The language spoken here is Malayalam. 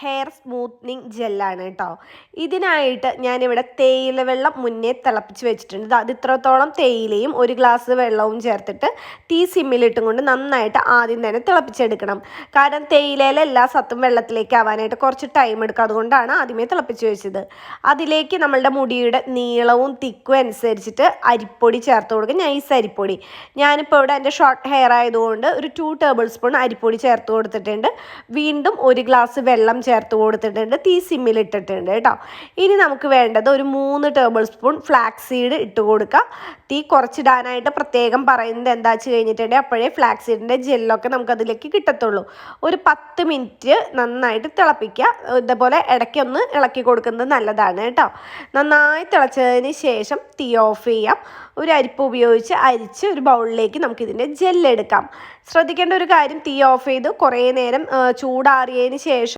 ഹെയർ സ്മൂത്ത്നിങ് ജെല്ലാണ് കേട്ടോ ഇതിനായിട്ട് ഞാനിവിടെ തേയില വെള്ളം മുന്നേ തിളപ്പിച്ച് വെച്ചിട്ടുണ്ട്. അത് ഇത്രത്തോളം തേയിലയും ഒരു ഗ്ലാസ് വെള്ളവും ചേർത്തിട്ട് തീ സിമ്മിലിട്ടും കൊണ്ട് നന്നായിട്ട് ആദ്യം തന്നെ തിളപ്പിച്ചെടുക്കണം. കാരണം തേയിലയിലെ എല്ലാ സത്തും വെള്ളത്തിലേക്ക് ആവാനായിട്ട് കുറച്ച് ടൈം എടുക്കും. അതുകൊണ്ടാണ് ആദ്യമേ തിളപ്പിച്ച് വെച്ചത്. അതിലേക്ക് നമ്മളുടെ മുടിയുടെ നീളവും തിക്കും അനുസരിച്ചിട്ട് അരിപ്പൊടി ചേർത്ത് കൊടുക്കും നൈസ് അരിപ്പൊടി. ഞാനിപ്പോൾ ഇവിടെ എന്റെ ഷോർട്ട് ഹെയർ ആയതുകൊണ്ട് ഒരു ടു ടേബിൾ സ്പൂൺ അരിപ്പൊടി ചേർത്ത് കൊടുത്തിട്ടുണ്ട്. വീണ്ടും ഒരു ഗ്ലാസ് വെള്ളം ചേർത്ത് കൊടുത്തിട്ടുണ്ട് തീ സിമ്മിൽ ഇട്ടിട്ടുണ്ട് കേട്ടോ ഇനി നമുക്ക് വേണ്ടത് ഒരു മൂന്ന് ടേബിൾ സ്പൂൺ ഫ്ലാക്സ് സീഡ് ഇട്ട് കൊടുക്കുക തീ കുറച്ചിടാനായിട്ട് പ്രത്യേകം പറയുന്നത് എന്താ വെച്ച് കഴിഞ്ഞിട്ടുണ്ടെങ്കിൽ അപ്പോഴേ ഫ്ലാക്സ് സീഡിന്റെ ജെല്ലൊക്കെ നമുക്ക് അതിലേക്ക് കിട്ടത്തുള്ളൂ. ഒരു പത്ത് മിനിറ്റ് നന്നായിട്ട് തിളപ്പിക്കുക. ഇതേപോലെ ഇടയ്ക്കൊന്ന് ഇളക്കി കൊടുക്കുന്നത് നല്ലതാണ് കേട്ടോ നന്നായി തിളച്ചതിന് ശേഷം തീ ഓഫ് ചെയ്യാം. ഒരു അരിപ്പ് ഉപയോഗിച്ച് അരിച്ച് ഒരു ബൗളിലേക്ക് നമുക്കിതിന്റെ ജെല്ലെടുക്കാം ശ്രദ്ധിക്കേണ്ട ഒരു കാര്യം തീ ഓഫ് ചെയ്ത് കുറേ നേരം ചൂടാറിയതിന് ശേഷം